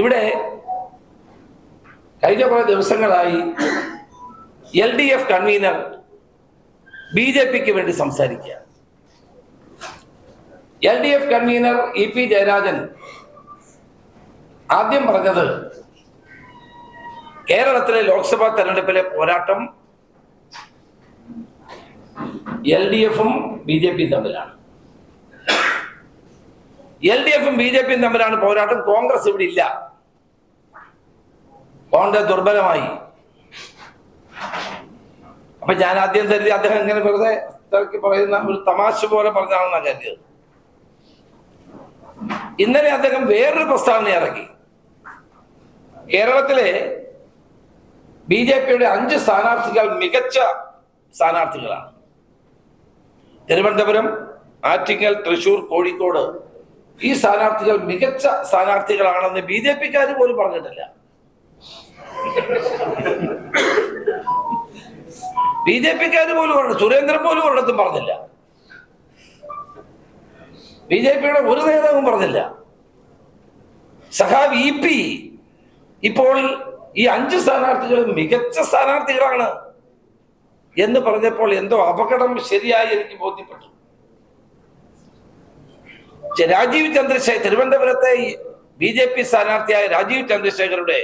ഇവിടെ കഴിഞ്ഞ കുറെ ദിവസങ്ങളായി L D F convener B J പിക്ക് വേണ്ടി സംസാരിക്കുക. L D F convener E P Jayarajan ആദ്യം പറഞ്ഞത് കേരളത്തിലെ ലോക്സഭാ തെരഞ്ഞെടുപ്പിലെ പോരാട്ടം എൽ ഡി എഫും ബി ജെ പിയും തമ്മിലാണ്. എൽ ഡി എഫും ബി ജെ പിയും തമ്മിലാണ് പോരാട്ടം. കോൺഗ്രസ് ഇവിടെ ഇല്ല. കോൺഗ്രസ് ദുർബലമായി. അപ്പൊ ഞാൻ ആദ്യം കരുതി അദ്ദേഹം ഇങ്ങനെ വെറുതെ പറയുന്ന ഒരു തമാശ പോലെ പറഞ്ഞാണെന്നാണ് കരുതിയത്. ഇന്നലെ അദ്ദേഹം വേറൊരു പ്രസ്താവന ഇറക്കി. കേരളത്തിലെ ബി ജെ പിയുടെ അഞ്ച് സ്ഥാനാർത്ഥികൾ മികച്ച സ്ഥാനാർത്ഥികളാണ്. തിരുവനന്തപുരം ആറ്റിങ്ങൽ തൃശൂർ കോഴിക്കോട് ഈ സ്ഥാനാർത്ഥികൾ മികച്ച സ്ഥാനാർത്ഥികളാണെന്ന് ബി ജെ പിക്കാർ പോലും പറഞ്ഞിട്ടില്ല. ബി ജെ പിക്കാർ പോലും പറഞ്ഞു സുരേന്ദ്രൻ പോലും ഒരിടത്തും പറഞ്ഞില്ല. ബി ജെ പിയുടെ ഒരു നേതാവും പറഞ്ഞില്ല. സഹാ വി പി ഇപ്പോൾ ഈ അഞ്ച് സ്ഥാനാർത്ഥികളും മികച്ച സ്ഥാനാർത്ഥികളാണ് എന്ന് പറഞ്ഞപ്പോൾ എന്തോ അപകടം ശരിയായി എനിക്ക് ബോധ്യപ്പെട്ടു. രാജീവ് ചന്ദ്രശേഖർ തിരുവനന്തപുരത്തെ ബി ജെ പി സ്ഥാനാർത്ഥിയായ രാജീവ് ചന്ദ്രശേഖരുടെ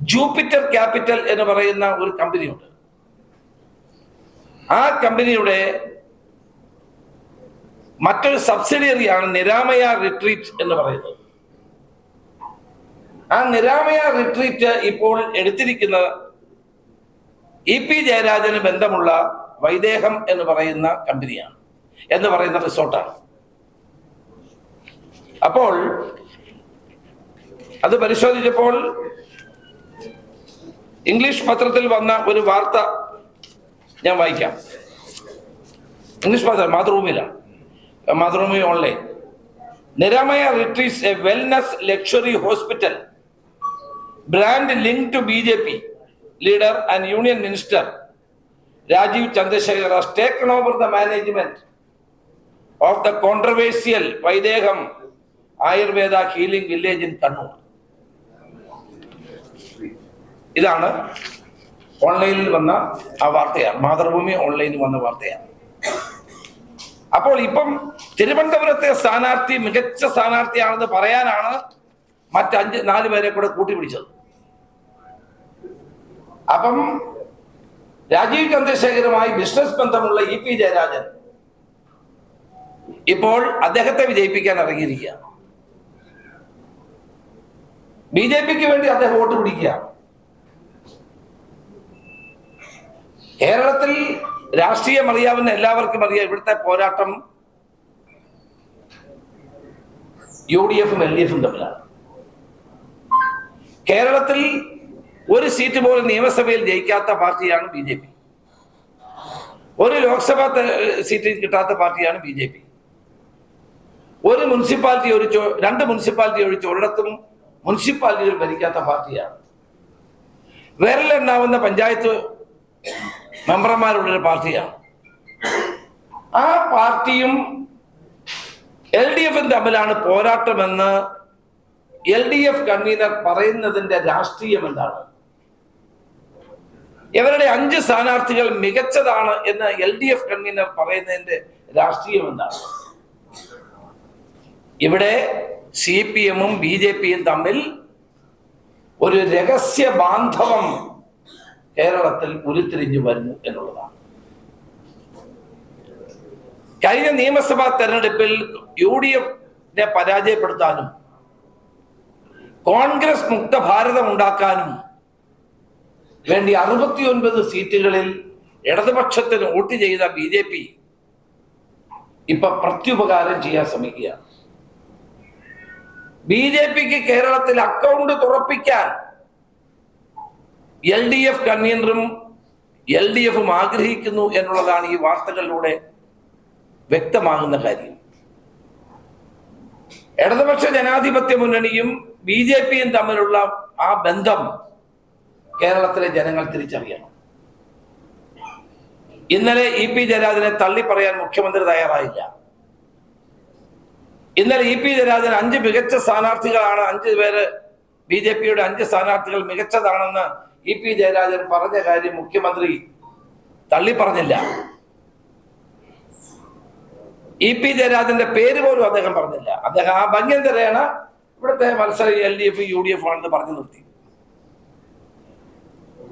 ജൂപ്പിറ്റർ ക്യാപിറ്റൽ എന്ന് പറയുന്ന ഒരു കമ്പനിയുണ്ട്. ആ കമ്പനിയുടെ മറ്റൊരു സബ്സിഡിയറിയാണ് നിരാമയ റിട്രീറ്റ് എന്ന് പറയുന്നത്. ആ നിരാമയ റിട്രീറ്റ് ഇപ്പോൾ എടുത്തിരിക്കുന്ന ഇ പി ജയരാജന് ബന്ധമുള്ള വൈദേഹം എന്ന് പറയുന്ന കമ്പനിയാണ് എന്ന് പറയുന്ന റിസോർട്ടാണ്. അപ്പോൾ അത് പരിശോധിച്ചപ്പോൾ ഇംഗ്ലീഷ് പത്രത്തിൽ വന്ന ഒരു വാർത്ത ഞാൻ വായിക്കാം. ഇംഗ്ലീഷ് പത്രം മാതൃഭൂമിയിലാണ് Mathrubhumi online. Niraamaya retreats a wellness luxury hospital. Brand link to B J P. Leader and union minister. Rajeev Chandrasekhar taken over the management of the controversial Vaidekam. Ayurveda healing village in Kannur. ഇതാണ് ഓൺലൈനിൽ വന്ന ആ വാർത്തയാണ്. മാതൃഭൂമി ഓൺലൈനിൽ വന്ന വാർത്തയാണ്. അപ്പോൾ ഇപ്പം തിരുവനന്തപുരത്തെ സ്ഥാനാർത്ഥി മികച്ച സ്ഥാനാർത്ഥിയാണെന്ന് പറയാനാണ് മറ്റഞ്ച് നാല് പേരെ കൂടെ കൂട്ടിപ്പിടിച്ചത്. അപ്പം രാജീവ് ചന്ദ്രശേഖരുമായി ബിസിനസ് ബന്ധമുള്ള ഇ പി ജയരാജൻ ഇപ്പോൾ അദ്ദേഹത്തെ വിജയിപ്പിക്കാൻ ഇറങ്ങിയിരിക്കുകയാണ്. ബി ജെ പിക്ക് വേണ്ടി അദ്ദേഹം വോട്ട് പിടിക്കുക. കേരളത്തിൽ രാഷ്ട്രീയം അറിയാവുന്ന എല്ലാവർക്കും അറിയാം ഇവിടുത്തെ പോരാട്ടം യു ഡി എഫും എൽ ഡി എഫും തമ്മിലാണ്. കേരളത്തിൽ ഒരു സീറ്റ് പോലും നിയമസഭയിൽ ജയിക്കാത്ത പാർട്ടിയാണ് ബി ജെ പി. ഒരു ലോക്സഭാ സീറ്റ് കിട്ടാത്ത പാർട്ടിയാണ് ബി ജെ പി. ഒരു മുനിസിപ്പാലിറ്റി ഒഴിച്ചോ രണ്ട് മുനിസിപ്പാലിറ്റി ഒഴിച്ച് ഒരിടത്തും മുനിസിപ്പാലിറ്റികൾ ഭരിക്കാത്ത പാർട്ടിയാണ്. വിരലെണ്ണാവുന്ന പഞ്ചായത്ത് മെമ്പർമാരുടെ ഒരു പാർട്ടിയാണ്. ആ പാർട്ടിയും എൽ ഡി എഫും തമ്മിലാണ് പോരാട്ടമെന്ന് എൽ ഡി എഫ് കൺവീനർ പറയുന്നതിന്റെ രാഷ്ട്രീയം എന്താണ്? ഇവരുടെ അഞ്ച് സ്ഥാനാർത്ഥികൾ മികച്ചതാണ് എന്ന് എൽ ഡി എഫ് കൺവീനർ പറയുന്നതിന്റെ രാഷ്ട്രീയം എന്താണ്? ഇവിടെ സി പി എമ്മും ബി ജെ പിയും തമ്മിൽ ഒരു രഹസ്യ ബാന്ധവം കേരളത്തിൽ ഉരുത്തിരിഞ്ഞു വരുന്നു എന്നുള്ളതാണ്. കഴിഞ്ഞ നിയമസഭാ തെരഞ്ഞെടുപ്പിൽ യു ഡി എഫിനെ പരാജയപ്പെടുത്താനും കോൺഗ്രസ് മുക്ത ഭാരതം ഉണ്ടാക്കാനും വേണ്ടി അറുപത്തിയൊൻപത് സീറ്റുകളിൽ ഇടതുപക്ഷത്തിന് വോട്ട് ചെയ്ത ബി ജെ പി ഇപ്പൊ പ്രത്യുപകാരം ചെയ്യാൻ ശ്രമിക്കുകയാണ്. ബി ജെ പിക്ക് കേരളത്തിൽ അക്കൗണ്ട് തുറപ്പിക്കാൻ എൽ ഡി എഫ് കൺവീനറും എൽ ഡി എഫും ആഗ്രഹിക്കുന്നു എന്നുള്ളതാണ് ഈ വാർത്തകളിലൂടെ വ്യക്തമാകുന്ന കാര്യം. ഇടതുപക്ഷ ജനാധിപത്യ മുന്നണിയും ബി ജെ പിയും തമ്മിലുള്ള ആ ബന്ധം കേരളത്തിലെ ജനങ്ങൾ തിരിച്ചറിയണം. ഇന്നലെ ഇ പി ജയരാജനെ തള്ളി പറയാൻ മുഖ്യമന്ത്രി തയ്യാറായില്ല. ഇന്നലെ ഇ പി ജയരാജൻ അഞ്ച് മികച്ച സ്ഥാനാർത്ഥികളാണ് അഞ്ച് പേര് ബി ജെ പിയുടെ അഞ്ച് സ്ഥാനാർത്ഥികൾ മികച്ചതാണെന്ന് ഇ പി ജയരാജൻ പറഞ്ഞ കാര്യം മുഖ്യമന്ത്രി തള്ളി പറഞ്ഞില്ല ഇ പി ജയരാജന്റെ പേര് പോലും അദ്ദേഹം പറഞ്ഞില്ല. അദ്ദേഹം ആ ഭംഗ്യന്തരേണ ഇവിടുത്തെ മത്സരം L D F U D F ആണെന്ന് പറഞ്ഞു നിർത്തി.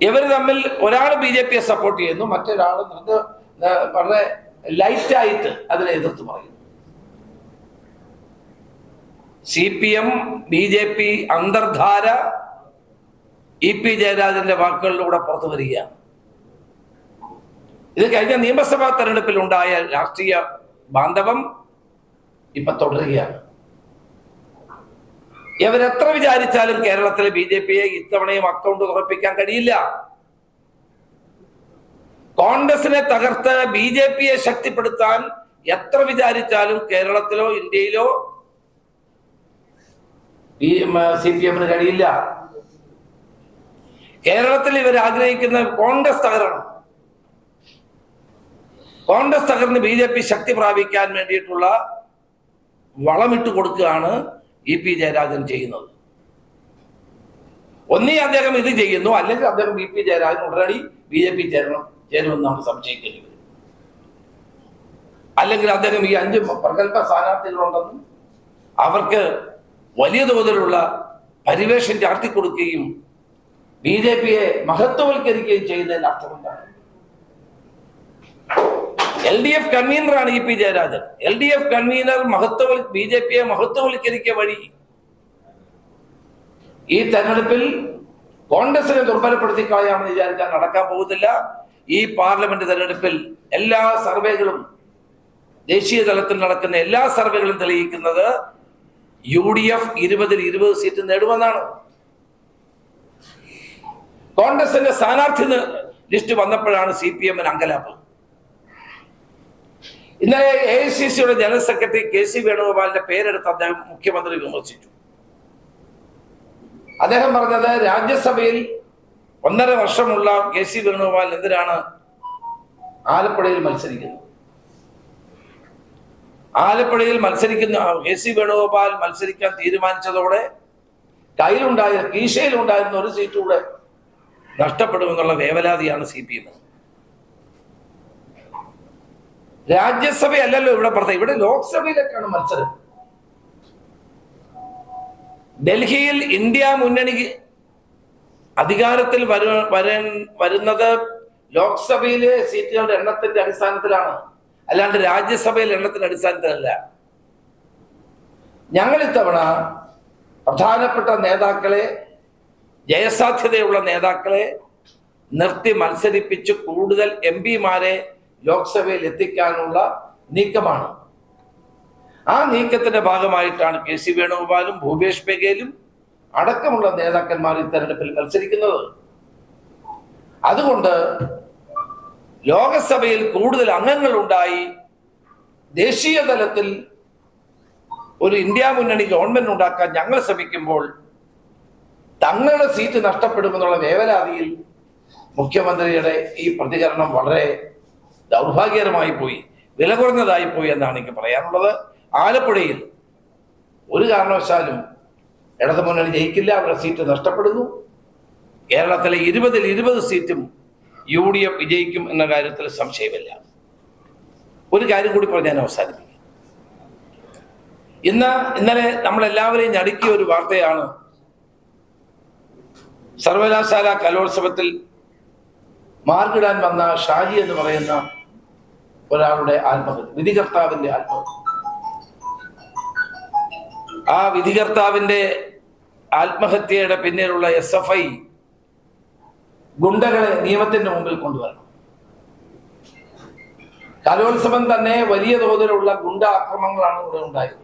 ഇവർ തമ്മിൽ ഒരാൾ ബി ജെ പിയെ സപ്പോർട്ട് ചെയ്യുന്നു മറ്റൊരാൾ വളരെ ലൈറ്റായിട്ട് അതിനെ എതിർത്ത് പറയുന്നു. C P M B J P അന്തർധാര E P ജയരാജന്റെ വാക്കുകളിലൂടെ പുറത്തു വരികയാണ്. ഇത് കഴിഞ്ഞ നിയമസഭാ തെരഞ്ഞെടുപ്പിൽ ഉണ്ടായ രാഷ്ട്രീയ ബാന്ധവം ഇപ്പൊ തുടരുകയാണ്. ഇവരെത്ര വിചാരിച്ചാലും കേരളത്തിലെ ബി ജെ പിയെ ഇത്തവണയും അക്കൗണ്ട് ഉറപ്പിക്കാൻ കഴിയില്ല. കോൺഗ്രസിനെ തകർത്ത് ബി ജെ പിയെ ശക്തിപ്പെടുത്താൻ എത്ര വിചാരിച്ചാലും കേരളത്തിലോ ഇന്ത്യയിലോ സി പി എമ്മിന് കഴിയില്ല. കേരളത്തിൽ ഇവർ ആഗ്രഹിക്കുന്ന കോൺഗ്രസ് തകരണം. കോൺഗ്രസ് തകർന്ന് ബി ജെ പി ശക്തി പ്രാപിക്കാൻ വേണ്ടിയിട്ടുള്ള വളമിട്ട് കൊടുക്കുകയാണ് ഇ പി ജയരാജൻ ചെയ്യുന്നത്. ഒന്നീ അദ്ദേഹം ഇത് ചെയ്യുന്നു അല്ലെങ്കിൽ അദ്ദേഹം ഇ പി ജയരാജൻ ഉടനടി ബി ജെ പി ചേരണം ചേരുമെന്നാണ് സംശയിക്കേണ്ടി വരും. അല്ലെങ്കിൽ അദ്ദേഹം ഈ അഞ്ച് പ്രഗത്ഭ സ്ഥാനാർത്ഥികളുണ്ടെന്നും അവർക്ക് വലിയ തോതിലുള്ള പരിവേഷം ചാർത്തിക്കൊടുക്കുകയും ബി ജെ പിയെ മഹത്വവൽക്കരിക്കുകയും ചെയ്യുന്നതിന് അർത്ഥമെന്താണ് L D F കൺവീനറാണ് E P Jayarajan. L D F convener മഹത്വ ബി ജെ പിയെ മഹത്വവൽക്കരിക്കുക വഴി ഈ തെരഞ്ഞെടുപ്പിൽ കോൺഗ്രസിനെ ദുർബലപ്പെടുത്തി കളയാമെന്ന് വിചാരിക്കാൻ നടക്കാൻ പോകുന്നില്ല. ഈ പാർലമെന്റ് തെരഞ്ഞെടുപ്പിൽ എല്ലാ സർവേകളും ദേശീയ തലത്തിൽ നടക്കുന്ന എല്ലാ സർവേകളും തെളിയിക്കുന്നത് യു ഡി എഫ് ഇരുപതിൽ ഇരുപത് സീറ്റ് നേടുമെന്നാണ്. കോൺഗ്രസിന്റെ സ്ഥാനാർത്ഥി ലിസ്റ്റ് വന്നപ്പോഴാണ് സി പി എമ്മിന് അങ്കലാപ്പ് ഇന്നലെ എ ഐ സി സിയുടെ ജനറൽ സെക്രട്ടറി കെ സി വേണുഗോപാലിന്റെ പേരെടുത്ത് അദ്ദേഹം മുഖ്യമന്ത്രി വിമർശിച്ചു. അദ്ദേഹം പറഞ്ഞത് രാജ്യസഭയിൽ ഒന്നര വർഷമുള്ള കെ സി വേണുഗോപാൽ എന്തിനാണ് ആലപ്പുഴയിൽ മത്സരിക്കുന്നത്? ആലപ്പുഴയിൽ മത്സരിക്കുന്ന കെ സി വേണുഗോപാൽ മത്സരിക്കാൻ തീരുമാനിച്ചതോടെ കയ്യിലുണ്ടായ കീശയിലുണ്ടായിരുന്ന ഒരു സീറ്റ് കൂടെ നഷ്ടപ്പെടുമെന്നുള്ള വേവലാതിയാണ് സി പി എം. രാജ്യസഭയല്ലല്ലോ ഇവിടെ പറഞ്ഞത് ഇവിടെ ലോക്സഭയിലേക്കാണ് മത്സരം. ഡൽഹിയിൽ ഇന്ത്യ മുന്നണിക്ക് അധികാരത്തിൽ വരു വരുന്നത് ലോക്സഭയിലെ സീറ്റുകളുടെ എണ്ണത്തിന്റെ അടിസ്ഥാനത്തിലാണ്. അല്ലാണ്ട് രാജ്യസഭയിൽ എണ്ണത്തിന്റെ അടിസ്ഥാനത്തിലല്ല. ഞങ്ങൾ ഇത്തവണ പ്രധാനപ്പെട്ട നേതാക്കളെ ജയസാധ്യതയുള്ള നേതാക്കളെ നിർത്തി മത്സരിപ്പിച്ച് കൂടുതൽ എം പിമാരെ ലോക്സഭയിൽ എത്തിക്കാനുള്ള നീക്കമാണ്. ആ നീക്കത്തിന്റെ ഭാഗമായിട്ടാണ് കെ സി വേണുഗോപാലും ഭൂപേഷ് ബഗേലും അടക്കമുള്ള നേതാക്കന്മാർ ഈ തെരഞ്ഞെടുപ്പിൽ മത്സരിക്കുന്നത്. അതുകൊണ്ട് ലോകസഭയിൽ കൂടുതൽ അംഗങ്ങൾ ഉണ്ടായി ദേശീയ തലത്തിൽ ഒരു ഇന്ത്യ മുന്നണി ഗവൺമെന്റ് ഉണ്ടാക്കാൻ ഞങ്ങൾ ശ്രമിക്കുമ്പോൾ തങ്ങളുടെ സീറ്റ് നഷ്ടപ്പെടുമെന്നുള്ള വേവലാതിയിൽ മുഖ്യമന്ത്രിയുടെ ഈ പ്രതികരണം വളരെ ദൗർഭാഗ്യകരമായി പോയി വില കുറഞ്ഞതായി പോയി എന്നാണ് എനിക്ക് പറയാനുള്ളത്. ആലപ്പുഴയിൽ ഒരു കാരണവശാലും ഇടതു മുന്നണി ജയിക്കില്ല അവരുടെ സീറ്റ് നഷ്ടപ്പെടുന്നു. കേരളത്തിലെ ഇരുപതിൽ ഇരുപത് സീറ്റും യു ഡി എഫ് വിജയിക്കും എന്ന കാര്യത്തിൽ സംശയമില്ല. ഒരു കാര്യം കൂടി പറഞ്ഞ് ഞാൻ അവസാനിപ്പിക്കും. ഇന്ന് ഇന്നലെ നമ്മളെല്ലാവരെയും ഞടുക്കിയ ഒരു വാർത്തയാണ് സർവകലാശാല കലോത്സവത്തിൽ മാർക്കിടാൻ വന്ന ഷാജി എന്ന് പറയുന്ന ഒരാളുടെ ആത്മഹത്യ വിധികർത്താവിന്റെ ആത്മഹത്യ. ആ വിധികർത്താവിന്റെ ആത്മഹത്യയുടെ പിന്നിലുള്ള എസ് എഫ് ഐ ഗുണ്ടകളെ നിയമത്തിന്റെ മുമ്പിൽ കൊണ്ടുവരണം. കലോത്സവം തന്നെ വലിയ തോതിലുള്ള ഗുണ്ട ആക്രമണങ്ങളാണ് ഇവിടെ ഉണ്ടായത്.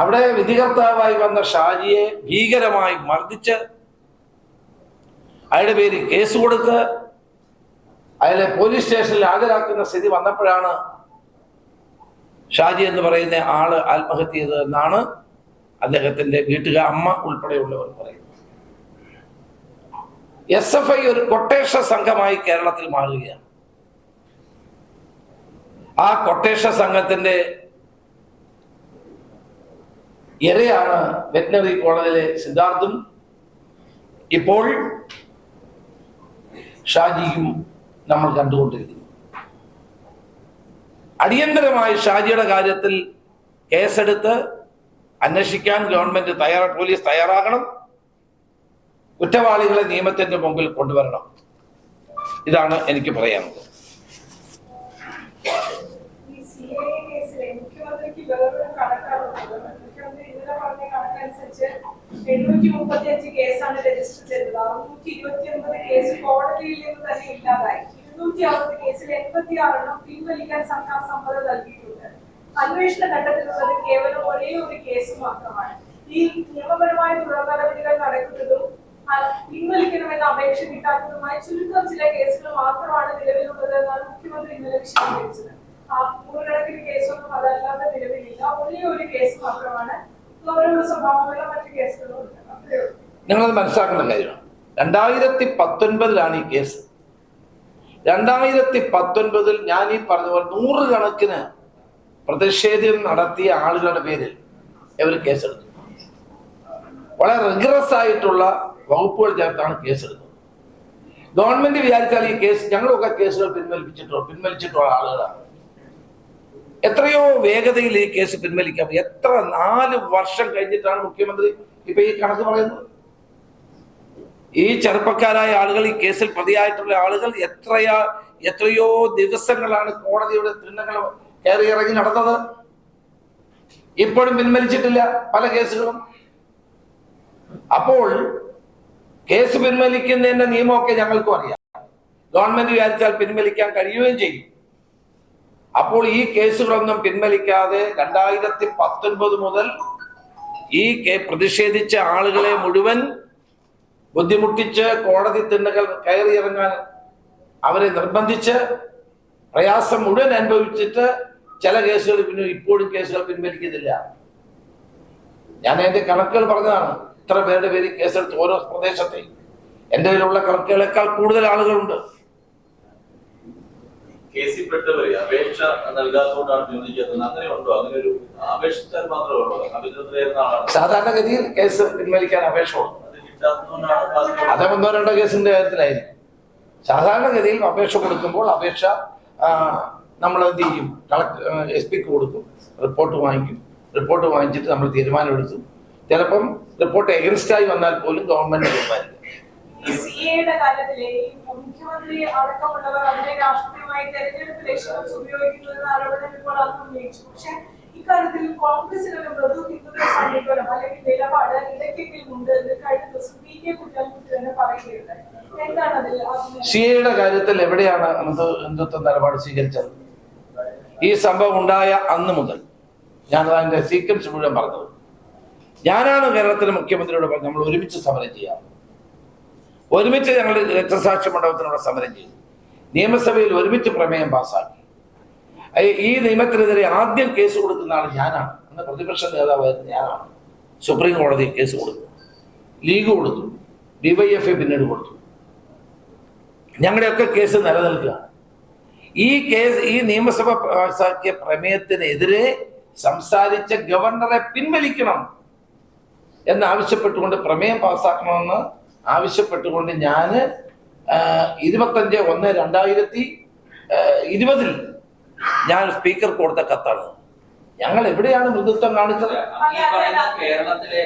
അവിടെ വിധികർത്താവായി വന്ന ഷാജിയെ ഭീകരമായി മർദ്ദിച്ച് അയാളുടെ പേര് കേസ് കൊടുത്ത് അയാളെ പോലീസ് സ്റ്റേഷനിൽ ഹാജരാക്കുന്ന സ്ഥിതി വന്നപ്പോഴാണ് ഷാജി എന്ന് പറയുന്ന ആൾ ആത്മഹത്യ ചെയ്തതെന്നാണ് അദ്ദേഹത്തിന്റെ വീട്ടുകാർ അമ്മ ഉൾപ്പെടെയുള്ളവർ പറയുന്നത്. എസ് എഫ് ഐ ഒരു കൊട്ടേഷ സംഘമായി കേരളത്തിൽ മാറുകയാണ്. ആ കൊട്ടേഷ സംഘത്തിന്റെ ഇരയാണ് വെറ്റിനറി കോളേജിലെ സിദ്ധാർത്ഥും ഇപ്പോൾ ഷാജിയും നമ്മൾ കണ്ടുകൊണ്ടിരിക്കുന്നു. അടിയന്തരമായി ഷാജിയുടെ കാര്യത്തിൽ കേസെടുത്ത് അന്വേഷിക്കാൻ ഗവൺമെന്റ് തയ്യാറ പോലീസ് തയ്യാറാകണം. കുറ്റവാളികളെ നിയമത്തിന്റെ മുമ്പിൽ കൊണ്ടുവരണം. ഇതാണ് എനിക്ക് പറയാനുള്ളത്. കേസ് കേസിൽ സർക്കാർ അന്വേഷണ ഘട്ടത്തിലുള്ളത് കേവലം ഒരേ ഒരു കേസ് മാത്രമാണ്. ഈ നിയമപരമായ തുടർ നടപടികൾ നടക്കുന്നതും പിൻവലിക്കണമെന്ന അപേക്ഷ കിട്ടാത്തതുമായി ചുരുക്കം ചില കേസുകൾ മാത്രമാണ് നിലവിലുള്ളത് എന്നാണ് മുഖ്യമന്ത്രി ഇന്നലെ വിശദീകരിച്ചത്. നൂറുകണക്കിന് കേസൊന്നും അതല്ലാതെ നിലവിലില്ല. ഒരേ ഒരു കേസ് മാത്രമാണ്. ഗൗരവ സ്വഭാവമുള്ള മറ്റു കേസുകളും നിങ്ങളത് മനസ്സിലാക്കുന്ന കാര്യമാണ് രണ്ടായിരത്തി പത്തൊൻപതിലാണ് ഈ കേസ്. രണ്ടായിരത്തി പത്തൊൻപതിൽ ഞാൻ ഈ പറഞ്ഞ പോലെ നൂറുകണക്കിന് പ്രതിഷേധം നടത്തിയ ആളുകളുടെ പേരിൽ ഇവർ കേസെടുത്തു. വളരെ റിഗ്രസ് ആയിട്ടുള്ള വകുപ്പുകൾ ചേർത്താണ് കേസെടുക്കുന്നത്. ഗവൺമെന്റ് വിചാരിച്ചാൽ ഈ കേസ് ഞങ്ങളൊക്കെ കേസുകൾ പിൻവലിപ്പിച്ചിട്ടോ പിൻവലിച്ചിട്ടുള്ള ആളുകളാണ്. എത്രയോ വേഗതയിൽ ഈ കേസ് പിൻവലിക്കാം. എത്ര നാല് വർഷം കഴിഞ്ഞിട്ടാണ് മുഖ്യമന്ത്രി ഇപ്പൊ ഈ കണക്ക് പറയുന്നത്? ഈ ചെറുപ്പക്കാരായ ആളുകൾ ഈ കേസിൽ പ്രതിയായിട്ടുള്ള ആളുകൾ എത്രയാ എത്രയോ ദിവസങ്ങളാണ് കോടതിയുടെ തിണ്ണങ്ങൾ കയറി ഇറങ്ങി നടന്നത്? ഇപ്പോഴും പിൻവലിച്ചിട്ടില്ല പല കേസുകളും. അപ്പോൾ കേസ് പിൻവലിക്കുന്നതിന്റെ നിയമമൊക്കെ ഞങ്ങൾക്കും അറിയാം. ഗവൺമെന്റ് വിചാരിച്ചാൽ പിൻവലിക്കാൻ കഴിയുകയും ചെയ്യും. അപ്പോൾ ഈ കേസുകളൊന്നും പിൻവലിക്കാതെ രണ്ടായിരത്തി പത്തൊൻപത് മുതൽ ഈ പ്രതിഷേധിച്ച ആളുകളെ മുഴുവൻ ബുദ്ധിമുട്ടിച്ച് കോടതി തിണ്ണകൾ കയറിയിറങ്ങാൻ അവരെ നിർബന്ധിച്ച് പ്രയാസം മുഴുവൻ അനുഭവിച്ചിട്ട് ചില കേസുകൾ പിന്നെ ഇപ്പോഴും കേസുകൾ പിൻവലിക്കുന്നില്ല. ഞാൻ എന്റെ കണക്കുകൾ പറഞ്ഞതാണ്. ഇത്ര പേരുടെ പേര് കേസെടുത്ത് ഓരോ പ്രദേശത്തെയും എന്റെ കയ്യിലുള്ള കണക്കുകളെക്കാൾ കൂടുതൽ ആളുകളുണ്ട്. കേസിൽപ്പെട്ടവരെ അപേക്ഷ നൽകാത്തതുകൊണ്ടാണ് അങ്ങനെ ഉണ്ടോ? അങ്ങനെ ഒരു അപേക്ഷിച്ചാൽ മാത്രമേ ഉള്ളൂ. സാധാരണഗതിയിൽ കേസ് പിൻവലിക്കാൻ അപേക്ഷ അതൊന്നോ രണ്ടോ കേസിന്റെ കാര്യത്തിലായിരിക്കും സാധാരണഗതിയിൽ അപേക്ഷ കൊടുക്കുമ്പോൾ അപേക്ഷ നമ്മൾ എന്ത് ചെയ്യും? കളക്ട് എസ് പിക്ക് കൊടുക്കും. റിപ്പോർട്ട് വാങ്ങിക്കും. റിപ്പോർട്ട് വാങ്ങിച്ചിട്ട് നമ്മൾ തീരുമാനമെടുക്കും. ചിലപ്പം റിപ്പോർട്ട് എഗൻസ്റ്റ് ആയി വന്നാൽ പോലും ഗവൺമെന്റ് തീരുമാനിക്കും ഇക്കാര്യത്തിൽ കോൺഗ്രസിന് ഒരു മൃദു ഹിന്ദുത്വ സമീപനം അല്ലെങ്കിൽ നിലപാട് ഇടയ്ക്കെങ്കിലും ഉണ്ട് എന്ന് കഴിഞ്ഞ ദിവസം പി കെ കുഞ്ഞാലിക്കുട്ടി തന്നെ പറയുകയുണ്ടായി. എന്താണ് അതിൽ അതിന് സി എയുടെ കാര്യത്തിൽ എവിടെയാണ് ഹിന്ദു ഹിന്ദുത്വ നിലപാട് സ്വീകരിച്ചത്? ഈ സംഭവം ഉണ്ടായ അന്ന് മുതൽ. ഞാൻ അതിന്റെ സീക്വൻസ് മുഴുവൻ പറഞ്ഞത് ഞാനാണ് കേരളത്തിലെ മുഖ്യമന്ത്രിയോട് പറഞ്ഞത് നമ്മൾ ഒരുമിച്ച് സമരം ചെയ്യാം. ഒരുമിച്ച് ഞങ്ങൾ രക്തസാക്ഷി മണ്ഡപത്തിനോട് സമരം ചെയ്തു. നിയമസഭയിൽ ഒരുമിച്ച് പ്രമേയം പാസ്സാക്കി ഈ- നിയമത്തിനെതിരെ ആദ്യം കേസ് കൊടുക്കുന്ന ആൾ ഞാനാണ്. അന്ന് പ്രതിപക്ഷ നേതാവായിരുന്നു ഞാനാണ്. സുപ്രീം കോടതി കേസ് കൊടുത്തു. ലീഗ് കൊടുത്തു. ഡിവൈഎഫ്ഐ പിന്നീട് കൊടുത്തു. ഞങ്ങളുടെയൊക്കെ കേസ് നിലനിൽക്കുക. ഈ കേസ് ഈ നിയമസഭ പാസാക്കിയ പ്രമേയത്തിനെതിരെ സംസാരിച്ച ഗവർണറെ പിൻവലിക്കണം. എന്നാവശ്യപ്പെട്ടുകൊണ്ട് പ്രമേയം പാസ്സാക്കണമെന്ന് ആവശ്യപ്പെട്ടുകൊണ്ട് ഞാൻ ഇരുപത്തഞ്ച് ഒന്ന് രണ്ടായിരത്തി ഇരുപതിൽ ഞാൻ സ്പീക്കർ കൊടുത്ത കത്താണ്. ഞങ്ങൾ എവിടെയാണ് മൃദുത്വം കാണിച്ചത്? കേരളത്തിലെ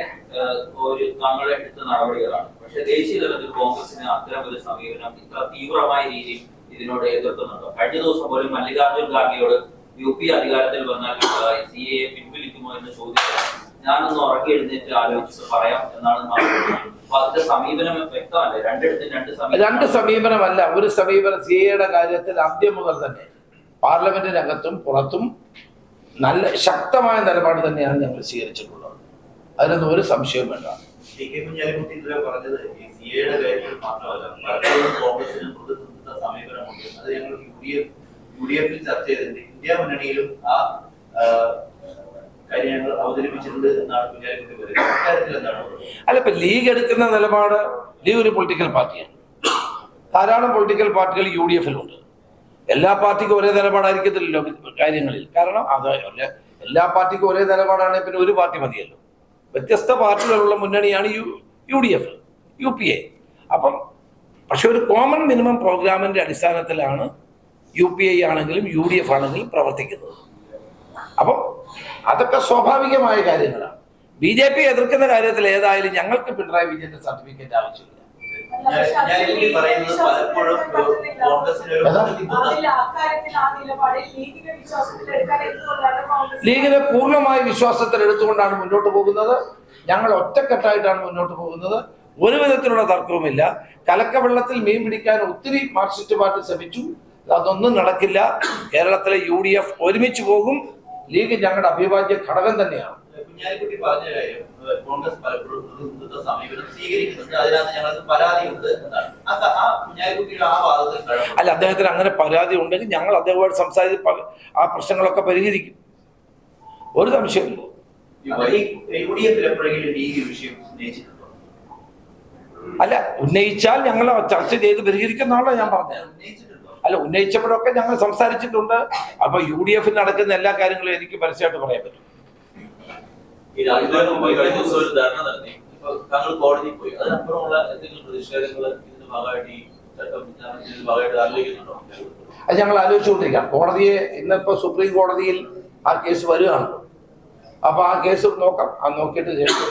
ഒരു തങ്ങൾ എടുത്ത നടപടികളാണ്. പക്ഷെ ദേശീയ തലത്തിൽ കോൺഗ്രസിന് അത്തരം ഒരു സമീപനം ഇത്ര തീവ്രമായ രീതിയിൽ ഇതിനോട് എതിർക്കുന്നുണ്ടോ? കഴിഞ്ഞ ദിവസം പോലും മല്ലികാർജുൻ ഖാർഗെയോട് യു പി അധികാരത്തിൽ വന്നാൽ സി എ പിൻവലിക്കുമോ എന്ന് ചോദിച്ചത് ഞാനൊന്ന് ഉറക്കി എഴുന്നേറ്റ് ആലോചിച്ചിട്ട് പറയാം എന്നാണ് പറഞ്ഞത്. അപ്പൊ അതിന്റെ സമീപനം വ്യക്തമല്ലേ? രണ്ടിടത്തും രണ്ട് രണ്ട് സമീപനമല്ല ഒരു സമീപനം സി എയുടെ കാര്യത്തിൽ ആദ്യം മുതൽ തന്നെ. പാർലമെന്റിനകത്തും പുറത്തും നല്ല ശക്തമായ നിലപാട് തന്നെയാണ് ഞങ്ങൾ സ്വീകരിച്ചിട്ടുള്ളത്. അതിനൊന്നും ഒരു സംശയവും വേണ്ട. സമീപനമുണ്ട്. അത് ഞങ്ങൾ U D F U D എഫിൽ ചർച്ച ചെയ്തിട്ടുണ്ട്. ഇന്ത്യ മുന്നണിയിലും ആ ആ, കാര്യം ഞങ്ങൾ അവതരിപ്പിച്ചിട്ടുണ്ട് എന്നാണ് കുഞ്ഞാലിക്കുട്ടി എന്താണ് അല്ല ഇപ്പൊ ലീഗ് എടുക്കുന്ന നിലപാട് ലീഗ് ഒരു പൊളിറ്റിക്കൽ പാർട്ടിയാണ്. ധാരാളം പൊളിറ്റിക്കൽ പാർട്ടികൾ യു ഡി എഫിലുണ്ട് എല്ലാ പാർട്ടിക്കും ഒരേ നിലപാടായിരിക്കത്തില്ലല്ലോ കാര്യങ്ങളിൽ. കാരണം അത് എല്ലാ പാർട്ടിക്കും ഒരേ നിലപാടാണെങ്കിൽ പിന്നെ ഒരു പാർട്ടി മതിയല്ലോ. വ്യത്യസ്ത പാർട്ടികളുള്ള മുന്നണിയാണ് U U D F U P A അപ്പം പക്ഷെ ഒരു കോമൺ മിനിമം പ്രോഗ്രാമിന്റെ അടിസ്ഥാനത്തിലാണ് യു പി ഐ ആണെങ്കിലും യു ഡി എഫ് ആണെങ്കിലും പ്രവർത്തിക്കുന്നത്. അപ്പം അതൊക്കെ സ്വാഭാവികമായ കാര്യങ്ങളാണ്. ബി ജെ പി എതിർക്കുന്ന കാര്യത്തിൽ ഏതായാലും ഞങ്ങൾക്ക് പിണറായി വിജയന്റെ സർട്ടിഫിക്കറ്റ് ആവശ്യമില്ല. ലീഗിനെ പൂർണമായ വിശ്വാസത്തിൽ എടുത്തുകൊണ്ടാണ് മുന്നോട്ട് പോകുന്നത്. ഞങ്ങൾ ഒറ്റക്കെട്ടായിട്ടാണ് മുന്നോട്ട് പോകുന്നത്. ഒരു വിധത്തിലുള്ള തർക്കവുമില്ല. കലക്കവെള്ളത്തിൽ മീൻ പിടിക്കാൻ ഒത്തിരി മാർക്സിസ്റ്റ് പാർട്ടി ശ്രമിച്ചു. അതൊന്നും നടക്കില്ല. കേരളത്തിലെ യു ഡി എഫ് ഒരുമിച്ച് പോകും. ലീഗ് ഞങ്ങളുടെ അഭിവാജ്യ ഘടകം തന്നെയാണ്. കുഞ്ഞാലിക്കുട്ടി പറഞ്ഞ കാര്യം കോൺഗ്രസ് പലപ്പോഴും ഹിന്ദുത്വ സമീപനം സ്വീകരിക്കുന്നുണ്ട്. അതിനകത്ത് ഞങ്ങൾക്ക് പരാതിയുണ്ട് എന്നാണ്. ആ ആ കുഞ്ഞാലിക്കുട്ടിയുടെ ആ വാദത്തിൽ. അല്ല അദ്ദേഹത്തിന് അങ്ങനെ പരാതി ഉണ്ടെങ്കിൽ ഞങ്ങൾ അദ്ദേഹമായിട്ട് സംസാരിച്ച് ആ പ്രശ്നങ്ങളൊക്കെ പരിഹരിക്കും. ഒരു സംശയമില്ല അല്ല ഉന്നയിച്ചാൽ ഞങ്ങൾ ചർച്ച ചെയ്ത് പരിഹരിക്കുന്നാണല്ലോ ഞാൻ പറഞ്ഞത്. അല്ല ഉന്നയിച്ചപ്പോഴൊക്കെ ഞങ്ങൾ സംസാരിച്ചിട്ടുണ്ട്. അപ്പൊ യു ഡി എഫിൽ നടക്കുന്ന എല്ലാ കാര്യങ്ങളും എനിക്ക് പരസ്യമായിട്ട് പറയാൻ പറ്റും. താങ്കൾ കോടതിയിൽ പോയി. അതിനപ്പുറമുള്ള എന്തെങ്കിലും പ്രതിഷേധങ്ങൾ ഇതിന്റെ ഭാഗമായിട്ട് ഈ ചട്ടം ഇതിന്റെ ഭാഗമായിട്ട് ആലോചിക്കുന്നുണ്ടോ? അത് ഞങ്ങൾ ആലോചിച്ചുകൊണ്ടിരിക്കാം കോടതിയെ ഇന്നിപ്പോ സുപ്രീം കോടതിയിൽ ആ കേസ് വരികയാണ് അപ്പൊ ആ കേസ് നോക്കാം. ആ നോക്കിയിട്ട് ശേഷം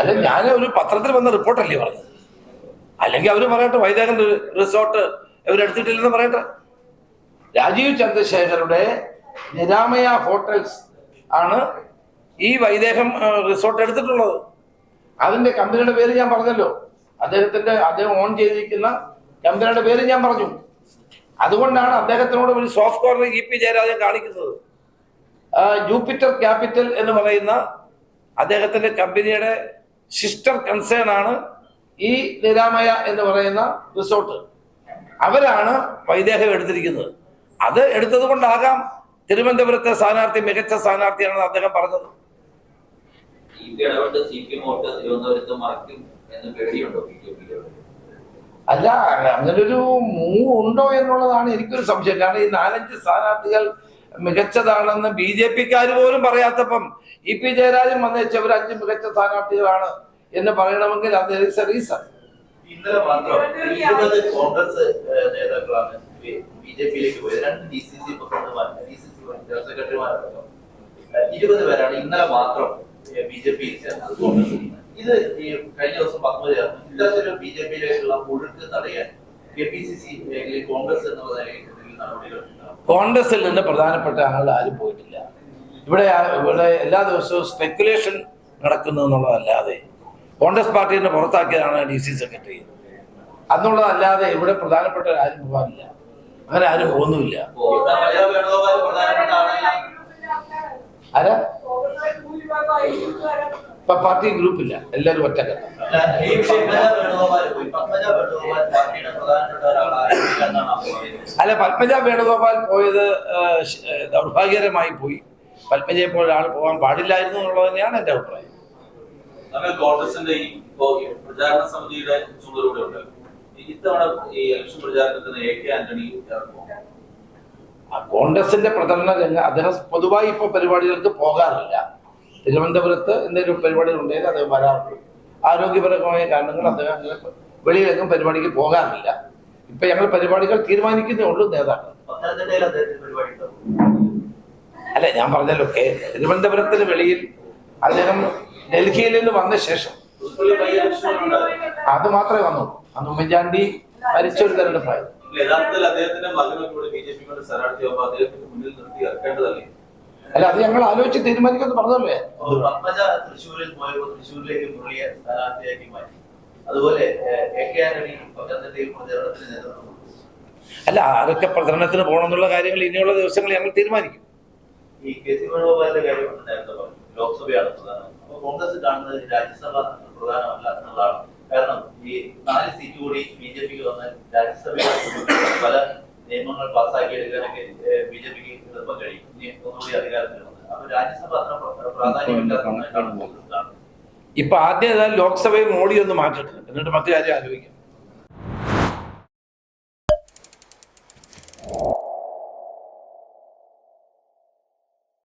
അല്ല ഞാൻ ഒരു പത്രത്തിൽ വന്ന റിപ്പോർട്ടല്ലേ പറഞ്ഞത്? അല്ലെങ്കിൽ അവർ പറയട്ടെ വൈദേഹൻ റിസോർട്ട് ഇവരെടുത്തിട്ടില്ലെന്ന് പറയട്ടെ? രാജീവ് ചന്ദ്രശേഖരുടെ നിരാമയ ഹോട്ടൽസ് ആണ് ഈ വൈദേഹം റിസോർട്ട് എടുത്തിട്ടുള്ളത്. അതിന്റെ കമ്പനിയുടെ പേര് ഞാൻ പറഞ്ഞല്ലോ. അദ്ദേഹത്തിന്റെ അദ്ദേഹം ഓൺ ചെയ്തിരിക്കുന്ന കമ്പനിയുടെ പേര് ഞാൻ പറഞ്ഞു. അതുകൊണ്ടാണ് അദ്ദേഹത്തിനോട് ഒരു soft corner E P Jayarajan കാണിക്കുന്നത്. ജൂപ്പിറ്റർ ക്യാപിറ്റൽ എന്ന് പറയുന്ന അദ്ദേഹത്തിന്റെ കമ്പനിയുടെ സിസ്റ്റർ കൺസേൺ ആണ് ഈ നിരാമയ എന്ന് പറയുന്ന റിസോർട്ട് അവരാണ് വൈദേഹം എടുത്തിരിക്കുന്നത്. അത് എടുത്തത് കൊണ്ടാകാം തിരുവനന്തപുരത്തെ സ്ഥാനാർത്ഥി മികച്ച സ്ഥാനാർത്ഥിയാണെന്ന് അദ്ദേഹം പറഞ്ഞത്. അല്ല അങ്ങനൊരു മൂവ് ഉണ്ടോ എന്നുള്ളതാണ് എനിക്കൊരു സംശയം. കാരണം ഈ നാലഞ്ച് സ്ഥാനാർത്ഥികൾ മികച്ചതാണെന്ന് ബി ജെ പിക്കാർ പോലും പറയാത്തപ്പം ഇ പി ജയരാജൻ വന്നേച്ച് അവർ അഞ്ച് മികച്ച സ്ഥാനാർത്ഥികളാണ് എന്ന് പറയണമെങ്കിൽ അത് റീസൺ ഇന്നലെ മാത്രം കോൺഗ്രസ് നേതാക്കളാണ് ഇന്നലെ മാത്രം ഇത് തടയാൻ കോൺഗ്രസ് കോൺഗ്രസിൽ നിന്ന് പ്രധാനപ്പെട്ട ആളുകൾ ആരും പോയിട്ടില്ല. ഇവിടെ ഇവിടെ എല്ലാ ദിവസവും സ്പെക്കുലേഷൻ നടക്കുന്നു എന്നുള്ളതല്ലാതെ കോൺഗ്രസ് പാർട്ടിയെ പുറത്താക്കിയതാണ് ഡി സി സെക്രട്ടറി. അന്നുള്ളതല്ലാതെ ഇവിടെ പ്രധാനപ്പെട്ട ആരും പോകാനില്ല. അങ്ങനെ ആരും പോകുന്നുമില്ല. ആരാ? ഇപ്പൊ പാർട്ടി ഗ്രൂപ്പില്ല എല്ലാവരും ഒറ്റക്കെട്ട അല്ല, പത്മജ വേണുഗോപാൽ പോയത് ദൗർഭാഗ്യകരമായി പോയി. പത്മജയെ പോലെ ആൾ പോകാൻ പാടില്ലായിരുന്നു എന്നുള്ളത് തന്നെയാണ് എന്റെ അഭിപ്രായം. അങ്ങനെ കോൺഗ്രസിന്റെ ഈ ഇപ്പോ പ്രചാരണ സമിതിയുടെ ചുമതല ഉണ്ട്. ഇത്തവണ ഈ ഇലക്ഷൻ പ്രചാരണത്തിന് എ കെ ആന്റണി ഇറങ്ങുമോ? ആ കോൺഗ്രസിന്റെ പ്രചരണ രംഗം അദ്ദേഹം പൊതുവായി ഇപ്പൊ പരിപാടികൾക്ക് പോകാറില്ല. തിരുവനന്തപുരത്ത് എന്തെങ്കിലും പരിപാടികൾ ഉണ്ടെങ്കിൽ അദ്ദേഹം വരാറുണ്ട്. ആരോഗ്യപരമായ കാരണങ്ങൾ അദ്ദേഹം അങ്ങനെ വെളിയിലേക്കും പരിപാടിക്ക് പോകാറില്ല. ഇപ്പൊ ഞങ്ങൾ പരിപാടികൾ തീരുമാനിക്കുന്നേ ഉള്ളൂ നേതാക്കൾ അല്ല ഞാൻ പറഞ്ഞല്ലോ കേ തിരുവനന്തപുരത്തിന് വെളിയിൽ അദ്ദേഹം ഡൽഹിയിൽ നിന്ന് വന്ന ശേഷം. അത് മാത്രമേ വന്നു. അന്ന് ഉമ്മൻചാണ്ടി മരിച്ച ഒരു തെരഞ്ഞെടുപ്പായിരുന്നു. യഥാർത്ഥത്തിൽ അദ്ദേഹത്തിന്റെ മകനെ ഇവിടെ ബി ജെ പി സ്ഥാനാർത്ഥിയാകുമ്പോൾ അദ്ദേഹത്തിന്റെ മുന്നിൽ നിർത്തി ഇറക്കേണ്ടതല്ലേ? അല്ല അത് ഞങ്ങൾ ആലോചിച്ച് തീരുമാനിക്കുമെന്ന് പറഞ്ഞല്ലേ പത്മജ തൃശ്ശൂരിൽ പോയപ്പോൾ തൃശ്ശൂരിലേക്ക് മുരളിയെ സ്ഥാനാർത്ഥിയാക്കി മാറ്റി. അതുപോലെ ഏഹ്, എ കെ ആന്റണി പത്തനംതിട്ടയിൽ പ്രചരണത്തിന് നേതൃത്വം കൊടുത്തു. അല്ല ആരൊക്കെ പ്രചരണത്തിന് പോകണമെന്നുള്ള കാര്യങ്ങൾ ഇനിയുള്ള ദിവസങ്ങൾ ഞങ്ങൾ തീരുമാനിക്കും. ഈ കെ സി വേണുഗോപാലിന്റെ കാര്യം നേരത്തെ പറഞ്ഞു. ലോക്സഭയാണ് പ്രധാനം. അപ്പൊ കോൺഗ്രസ് കാണുന്നത് രാജ്യസഭ പ്രധാനമല്ല എന്നുള്ളതാണ്. കാരണം ഈ നാല് സീറ്റ് കൂടി ബി ജെ പിക്ക് വന്നാൽ പല നിയമങ്ങൾ പാസ്സാക്കി എടുക്കാനൊക്കെ ബി ജെ പിക്ക് എളുപ്പം കഴിയും ഇനി ഒന്നുകൂടി അധികാരത്തിൽ വന്ന്. അപ്പൊ രാജ്യസഭ അത്ര പ്രാധാന്യമില്ലാത്ത പ്രാധാന്യമില്ലാത്തതാണ് ഇപ്പൊ ആദ്യം ഏതായാലും ലോക്സഭയിൽ മോഡി ഒന്ന് മാറ്റട്ടെ എന്നിട്ട് മറ്റു കാര്യം ആലോചിക്കാം.